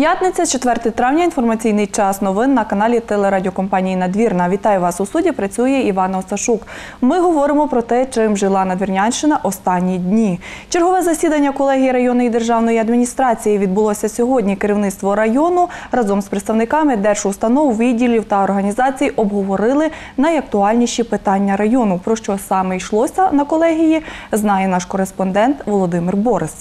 П'ятниця, 4 травня, інформаційний час новин на каналі телерадіокомпанії Надвірна. Вітаю вас у суді. Працює Івана Осташук. Ми говоримо про те, чим жила Надвірнянщина останні дні. Чергове засідання колегії районної державної адміністрації відбулося сьогодні. Керівництво району разом з представниками держустанов, відділів та організацій обговорили найактуальніші питання району. Про що саме йшлося на колегії, знає наш кореспондент Володимир Борис.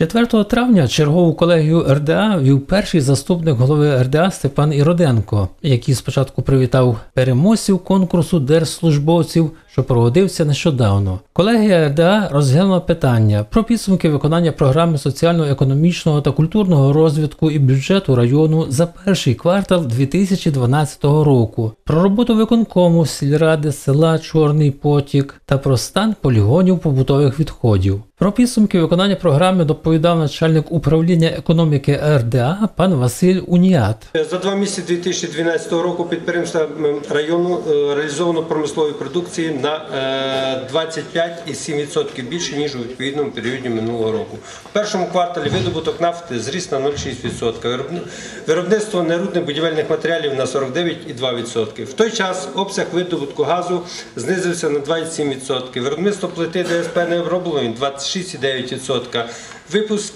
4 травня чергову колегію РДА вів перший заступник голови РДА Степан Іроденко, який спочатку привітав переможців конкурсу держслужбовців, що проводився нещодавно. Колегія РДА розглянула питання про підсумки виконання програми соціально-економічного та культурного розвитку і бюджету району за перший квартал 2012 року, про роботу виконкому сільради села Чорний Потік та про стан полігонів побутових відходів. Про підсумки виконання програми доповідав начальник управління економіки РДА пан Василь Уніат. За два місяці 2012 року підприємствами району е, реалізовано промислової продукції на е, 25,7% більше ніж у відповідному періоді минулого року. В першому кварталі видобуток нафти зріс на 0,6%, виробництво нерудних будівельних матеріалів на 49,2%. В той час обсяг видобутку газу знизився на 27%, виробництво плити ДСП необробленої 26,9%. Випуск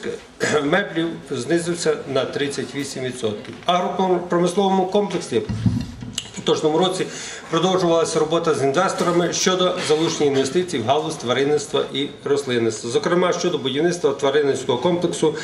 меблів знизився на 38%. Агропромисловому комплексі поточному році продовжувалася робота з інвесторами щодо залучення інвестицій в галузь тваринництва і рослинництва, зокрема щодо будівництва тваринницького комплексу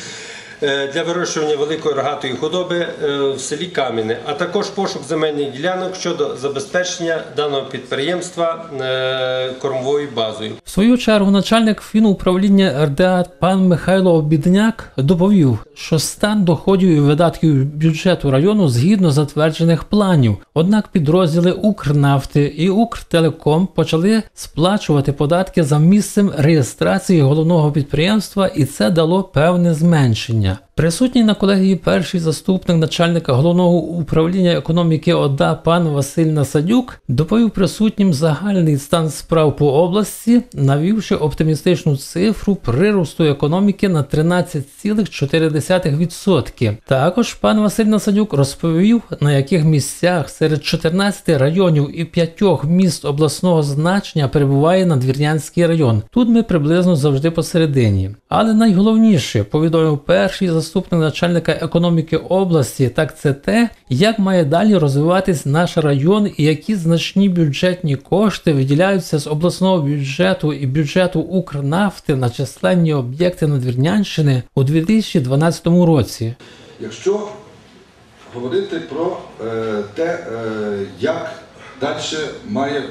е, для вирощування великої рогатої худоби е, в селі Кам'яне, а також пошук земельних ділянок щодо забезпечення даного підприємства е, кормовою базою. Свою чергу начальник фінуправління РДА пан Михайло Обідняк доповів, що стан доходів і видатків бюджету району згідно затверджених планів. Однак підрозділи Укрнафти і Укртелеком почали сплачувати податки за місцем реєстрації головного підприємства, і це дало певне зменшення. Присутній на колегії перший заступник начальника головного управління економіки ОДА пан Василь Насадюк доповів присутнім загальний стан справ по області, навівши оптимістичну цифру приросту економіки на 13,4%. Також пан Василь Насадюк розповів, на яких місцях серед 14 районів і 5 міст обласного значення перебуває Надвірнянський район. Тут ми приблизно завжди посередині. Але найголовніше повідомив перший заступник начальника економіки області, так це те, як має далі розвиватись наш район і які значні бюджетні кошти виділяються з обласного бюджету і бюджету Укрнафти на численні об'єкти Надвірнянщини у 2012 році. Якщо говорити про е, те, е, як далі має е,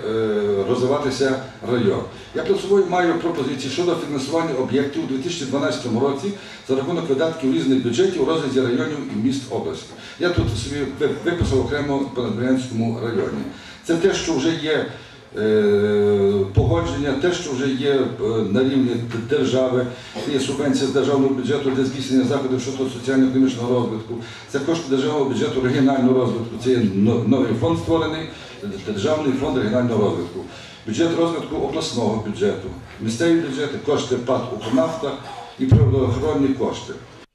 розвиватися район. Я перед собою маю пропозиції щодо фінансування об'єктів у 2012 році за рахунок видатків різних бюджетів у розгляді районів і міст області. Я тут собі виписав окремо по Надвірнянському районі. Це те, що вже є погодження, те, що вже є е, на рівні держави, є субвенція з державного бюджету для здійснення заходів щодо соціально-економічного розвитку, це кошти державного бюджету регіонального розвитку, це є новий фонд створений, Державний фонд регіонального розвитку, бюджет розвитку обласного бюджету, місцеві бюджети, кошти ПАД «Укрнафта» і природоохоронні кошти.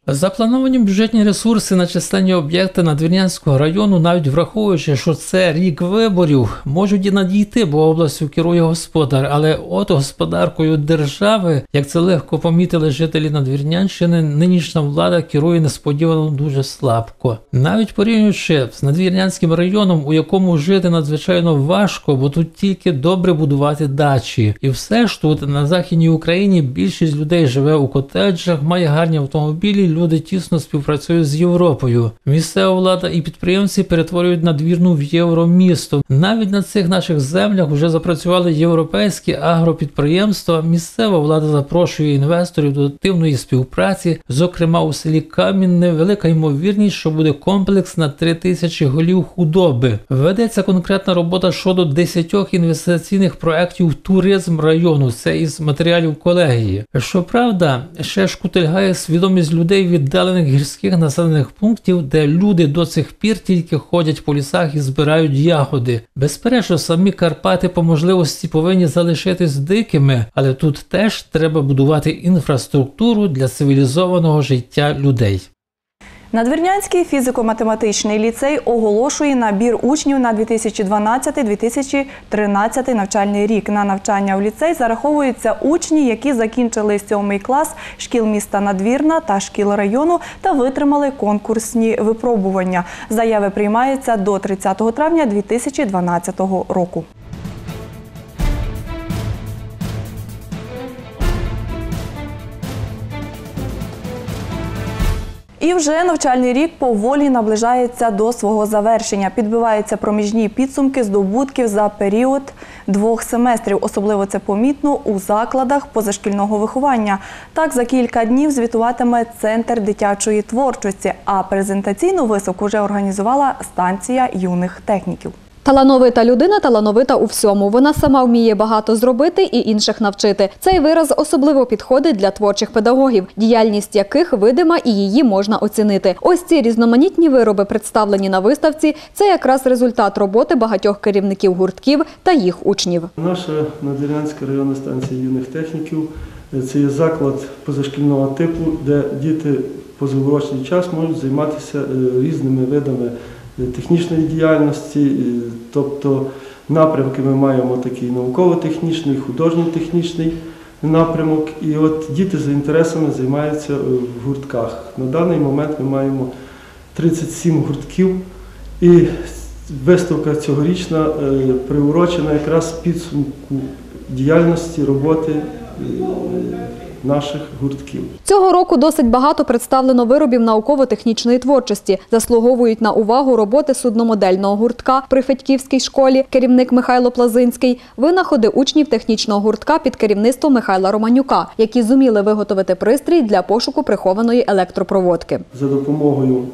Заплановані бюджетні ресурси на численні об'єкти Надвірнянського району, навіть враховуючи, що це рік виборів, можуть і надійти, бо областю керує господар. Але от господаркою держави, як це легко помітили жителі Надвірнянщини, нинішня влада керує несподівано дуже слабко. Навіть порівнюючи з Надвірнянським районом, у якому жити надзвичайно важко, бо тут тільки добре будувати дачі. І все ж тут на західній Україні більшість людей живе у котеджах, має гарні автомобілі. Люди тісно співпрацюють з Європою. Місцева влада і підприємці перетворюють надвірну в євромісто. Навіть на цих наших землях вже запрацювали європейські агропідприємства. Місцева влада запрошує інвесторів до активної співпраці. Зокрема, у селі Камінне велика ймовірність, що буде комплекс на 3 тисячі голів худоби. Ведеться конкретна робота щодо 10 інвестиційних проєктів туризм району. Це із матеріалів колегії. Щоправда, ще шкутильгає свідомість людей віддалених гірських населених пунктів, де люди до цих пір тільки ходять по лісах і збирають ягоди. Безперечно, самі Карпати по можливості повинні залишитись дикими, але тут теж треба будувати інфраструктуру для цивілізованого життя людей. Надвірнянський фізико-математичний ліцей оголошує набір учнів на 2012-2013 навчальний рік. На навчання в ліцей зараховуються учні, які закінчили сьомий клас шкіл міста Надвірна та шкіл району та витримали конкурсні випробування. Заяви приймаються до 30 травня 2012 року. І вже навчальний рік поволі наближається до свого завершення. Підбиваються проміжні підсумки здобутків за період двох семестрів. Особливо це помітно у закладах позашкільного виховання. Так, за кілька днів звітуватиме центр дитячої творчості, а презентаційну високу вже організувала станція юних техніків. Талановита людина талановита у всьому. Вона сама вміє багато зробити і інших навчити. Цей вираз особливо підходить для творчих педагогів, діяльність яких видима і її можна оцінити. Ось ці різноманітні вироби, представлені на виставці, це якраз результат роботи багатьох керівників гуртків та їх учнів. Наша Надвірнянська районна станція юних техніків це є заклад позашкільного типу, де діти позаурочний час можуть займатися е, різними видами технічної діяльності. е, Тобто напрямки ми маємо такий науково-технічний, художньо-технічний напрямок. І от діти за інтересами займаються е, в гуртках. На даний момент ми маємо 37 гуртків. І виставка цьогорічна е, приурочена якраз підсумку діяльності роботи е, наших гуртків. Цього року досить багато представлено виробів науково-технічної творчості. Заслуговують на увагу роботи судномодельного гуртка при Федьківській школі, керівник Михайло Плазинський, винаходи учнів технічного гуртка під керівництвом Михайла Романюка, які зуміли виготовити пристрій для пошуку прихованої електропроводки. За допомогою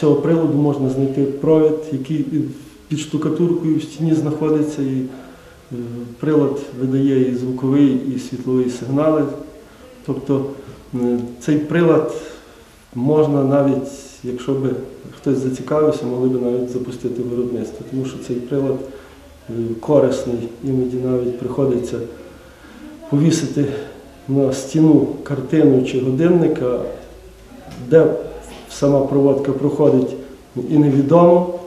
цього приладу можна знайти провід, який під штукатуркою в стіні знаходиться. І е, прилад видає і звуковий, і світловий сигнали. Тобто цей прилад можна навіть, якщо би хтось зацікавився, могли б навіть запустити виробництво, тому що цей прилад е, корисний, іноді навіть приходиться повісити на стіну картину чи годинника, де сама проводка проходить і невідомо.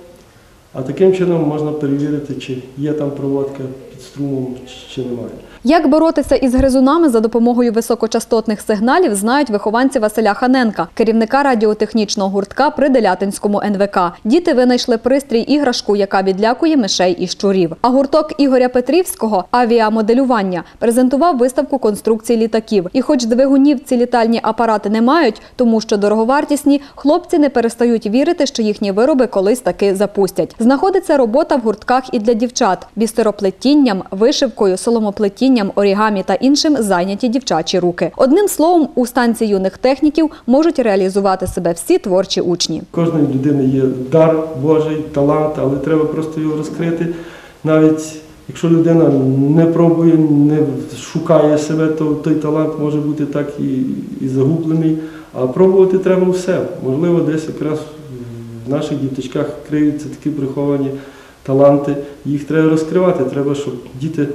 А таким чином можна перевірити, чи є там проводка струмом, чи немає. Як боротися із гризунами за допомогою високочастотних сигналів, знають вихованці Василя Ханенка, керівника радіотехнічного гуртка при Делятинському НВК. Діти винайшли пристрій іграшку, яка відлякує мишей і щурів. А гурток Ігоря Петрівського авіамоделювання презентував виставку конструкцій літаків. І, хоч двигунів ці літальні апарати не мають, тому що дороговартісні, хлопці не перестають вірити, що їхні вироби колись таки запустять. Знаходиться робота в гуртках і для дівчат бістероплетінням, вишивкою, соломоплетінням, орігамі та іншим зайняті дівчачі руки. Одним словом, у станції юних техніків можуть реалізувати себе всі творчі учні. Кожної людини є дар Божий, талант, але треба просто його розкрити. Навіть якщо людина не пробує, не шукає себе, то той талант може бути так і, і загублений. А пробувати треба все. Можливо, десь якраз в наших діточках криються такі приховані таланти. Їх треба розкривати. Треба, щоб діти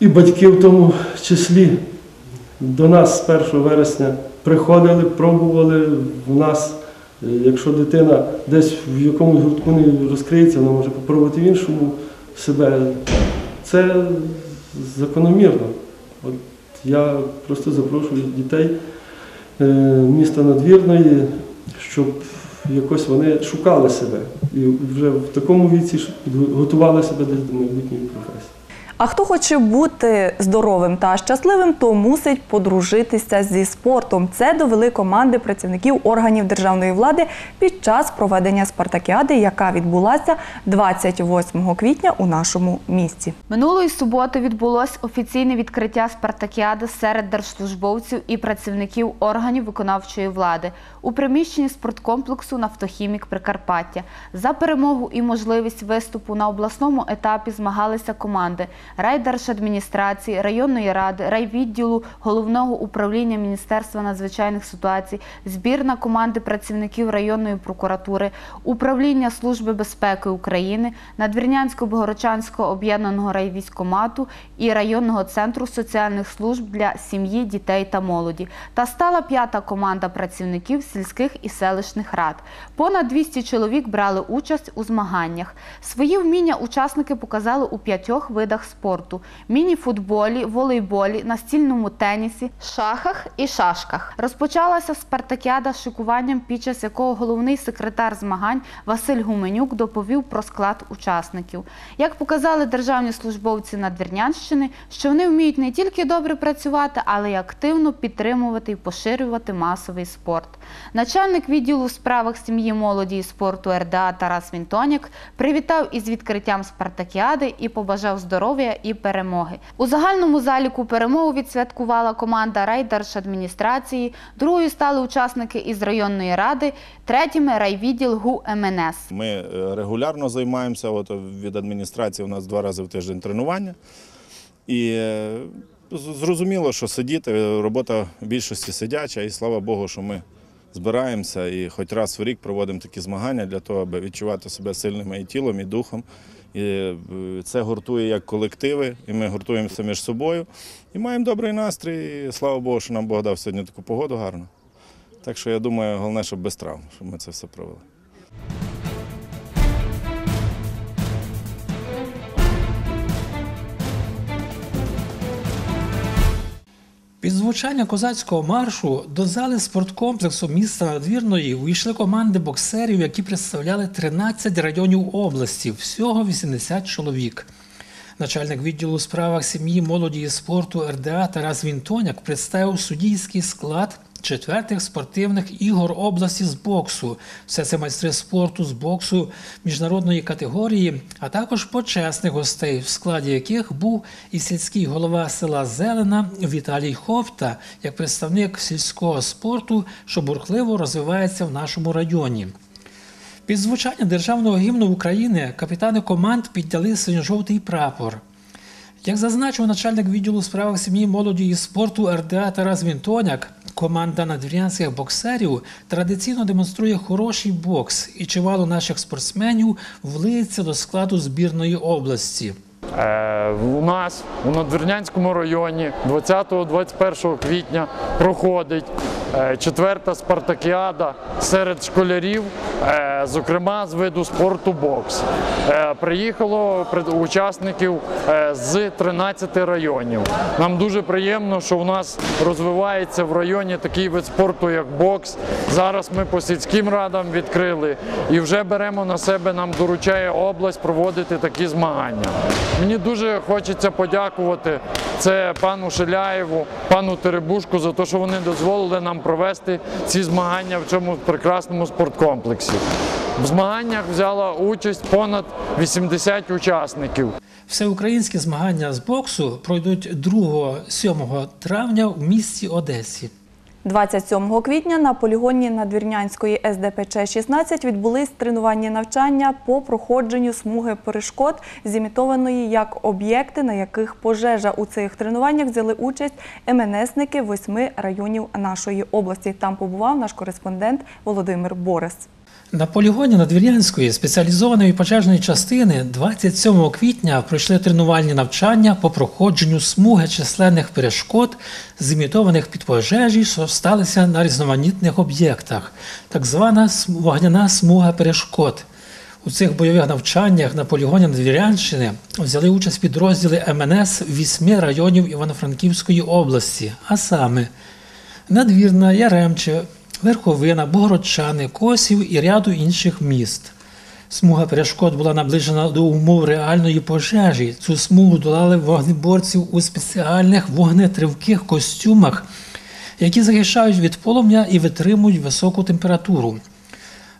і батьки в тому числі до нас з 1 вересня приходили, пробували в нас. Е, Якщо дитина десь в якомусь гуртку не розкриється, вона може попробувати в іншому себе. Це закономірно. От я просто запрошую дітей е, міста Надвірної, щоб якось вони шукали себе і вже в такому віці підготували готували себе до майбутньої професії. А хто хоче бути здоровим та щасливим, то мусить подружитися зі спортом. Це довели команди працівників органів державної влади під час проведення спартакіади, яка відбулася 28 квітня у нашому місті. Минулої суботи відбулось офіційне відкриття спартакіади серед держслужбовців і працівників органів виконавчої влади у приміщенні спорткомплексу Нафтохімік Прикарпаття. За перемогу і можливість виступу на обласному етапі змагалися команди райдержадміністрації, районної ради, райвідділу головного управління Міністерства надзвичайних ситуацій, збірна команди працівників районної прокуратури, управління Служби безпеки України, Надвірнянсько-Богородчанського об'єднаного райвійськомату і районного центру соціальних служб для сім'ї, дітей та молоді. Та стала п'ята команда працівників сільських і селищних рад. Понад 200 чоловік брали участь у змаганнях. Свої вміння учасники показали у п'ятьох видах спорту: міні-футболі, волейболі, настільному тенісі, шахах і шашках. Розпочалася спартакіада з шикуванням, під час якого головний секретар змагань Василь Гуменюк доповів про склад учасників. Як показали державні службовці Надвірнянщини, що вони вміють не тільки добре працювати, але й активно підтримувати і поширювати масовий спорт. Начальник відділу у справах сім'ї, молоді і спорту РДА Тарас Вінтоняк привітав із відкриттям спартакіади і побажав здоров'я і перемоги. У загальному заліку перемогу відсвяткувала команда райдержадміністрації, другою стали учасники із районної ради, третіми райвідділ ГУ МНС. Ми е, регулярно займаємося. От від адміністрації у нас два рази в тиждень тренування. І е, зрозуміло, що сидіти, е, робота в більшості сидяча, і слава Богу, що ми збираємося і хоч раз в рік проводимо такі змагання для того, аби відчувати себе сильними і тілом, і духом. І е, це гуртує як колективи, і ми гуртуємося між собою. І маємо добрий настрій. І слава Богу, що нам Бог дав сьогодні таку погоду гарну. Так що я думаю, головне, щоб без травм, щоб ми це все провели. Під звучання козацького маршу до зали спорткомплексу міста Надвірної увійшли команди боксерів, які представляли 13 районів області, всього 80 чоловік. Начальник відділу у справах сім'ї, молоді і спорту РДА Тарас Вінтоняк представив суддійський склад четвертих спортивних ігор області з боксу. Все це майстри спорту з боксу міжнародної категорії, а також почесних гостей, в складі яких був і сільський голова села Зелена Віталій Ховта, як представник сільського спорту, що бурхливо розвивається в нашому районі. Під звучання державного гімну України капітани команд підняли синьо-жовтий прапор. Як зазначив начальник відділу справах сім'ї, молоді і спорту РДА Тарас Вінтоняк, команда надвір'янських боксерів традиційно демонструє хороший бокс і чимало наших спортсменів влиється до складу збірної області. Е, У нас у Надвірнянському районі 20-21 квітня проходить е, четверта спартакіада серед школярів, е, зокрема з виду спорту бокс. Е, Приїхало учасників е, з 13 районів. Нам дуже приємно, що у нас розвивається в районі такий вид спорту, як бокс. Зараз ми по сільським радам відкрили і вже беремо на себе, нам доручає область проводити такі змагання. Мені дуже хочеться подякувати це пану Шиляєву, пану Теребушку за те, що вони дозволили нам провести ці змагання в цьому прекрасному спорткомплексі. В змаганнях взяла участь понад 80 учасників. Всеукраїнські змагання з боксу пройдуть 2-7 травня в місті Одесі. 27 квітня на полігоні Надвірнянської СДПЧ-16 відбулись тренувальні навчання по проходженню смуги перешкод, зімітованої як об'єкти, на яких пожежа. У цих тренуваннях взяли участь МНСники восьми районів нашої області. Там побував наш кореспондент Володимир Борис. На полігоні Надвір'янської спеціалізованої пожежної частини 27 квітня пройшли тренувальні навчання по проходженню смуги численних перешкод, зімітованих під пожежі, що сталися на різноманітних об'єктах, так звана вогняна смуга перешкод. У цих бойових навчаннях на полігоні Надвірянщини взяли участь підрозділи МНС вісьми районів Івано-Франківської області, а саме Надвірна, Яремче, Верховина, Богородчани, Косів і ряду інших міст. Смуга перешкод була наближена до умов реальної пожежі. Цю смугу долали вогнеборців у спеціальних вогнетривких костюмах, які захищають від полум'я і витримують високу температуру.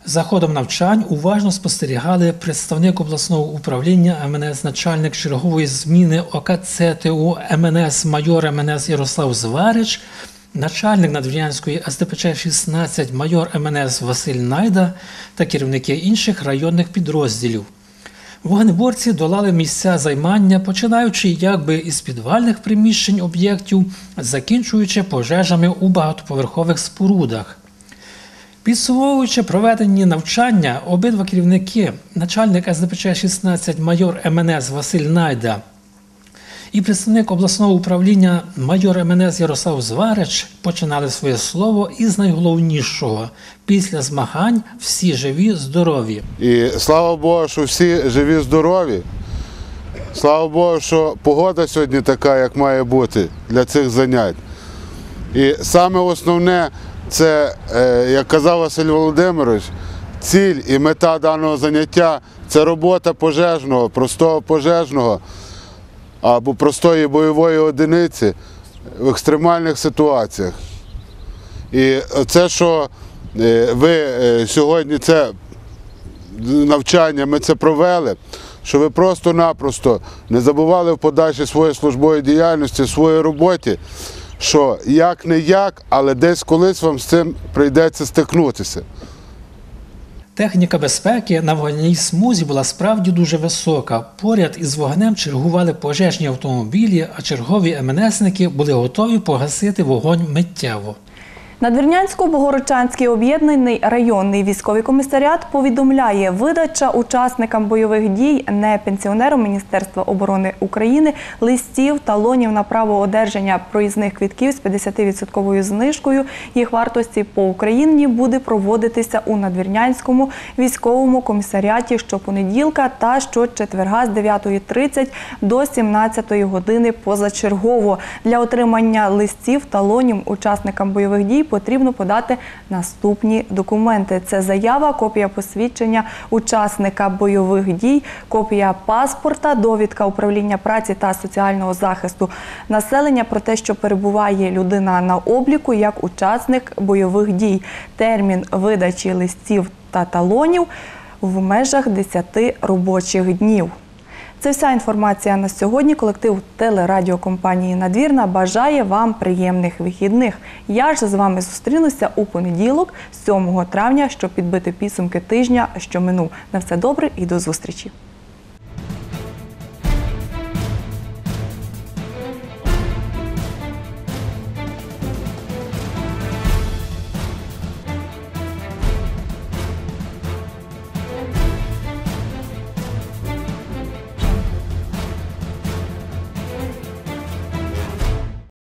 За ходом навчань уважно спостерігали представник обласного управління МНС, начальник чергової зміни ОКЦТУ МНС майор МНС Ярослав Зварич, начальник Надвірнянської СДПЧ-16 майор МНС Василь Найда та керівники інших районних підрозділів. Вогнеборці долали місця займання, починаючи якби із підвальних приміщень об'єктів, закінчуючи пожежами у багатоповерхових спорудах. Підсумовуючи проведені навчання, обидва керівники, начальник СДПЧ 16 майор МНС Василь Найда і представник обласного управління майор МНС Ярослав Зварич починали своє слово із найголовнішого після змагань всі живі, здорові. І слава Богу, що всі живі, здорові. Слава Богу, що погода сьогодні така, як має бути для цих занять. І саме основне, це, е, як казав Василь Володимирович, ціль і мета даного заняття це робота пожежного, простого пожежного або простої бойової одиниці в екстремальних ситуаціях. І це, що е, ви е, сьогодні це навчання ми це провели, що ви просто-напросто не забували в подальшій своєї службової діяльності, своїй роботі, що як не як, але десь колись вам з цим прийдеться стикнутися. Техніка безпеки на вогняній смузі була справді дуже висока. Поряд із вогнем чергували пожежні автомобілі, а чергові МНСники були готові погасити вогонь миттєво. Надвірнянсько-Богородчанський об'єднаний районний військовий комісаріат повідомляє, видача учасникам бойових дій не пенсіонерам Міністерства оборони України листів, талонів на право одержання проїзних квітків з 50% знижкою їх вартості по Україні буде проводитися у Надвірнянському військовому комісаріаті щопонеділка та щочетверга з 9.30 до 17 години позачергово. Для отримання листів, талонів учасникам бойових дій потрібно подати наступні документи: це заява, копія посвідчення учасника бойових дій, копія паспорта, довідка управління праці та соціального захисту населення про те, що перебуває людина на обліку як учасник бойових дій. Термін видачі листів та талонів в межах 10 робочих днів. Це вся інформація на сьогодні. Колектив телерадіокомпанії Надвірна бажає вам приємних вихідних. Я ж з вами зустрінуся у понеділок, 7 травня, щоб підбити підсумки тижня, що минув. На все добре і до зустрічі.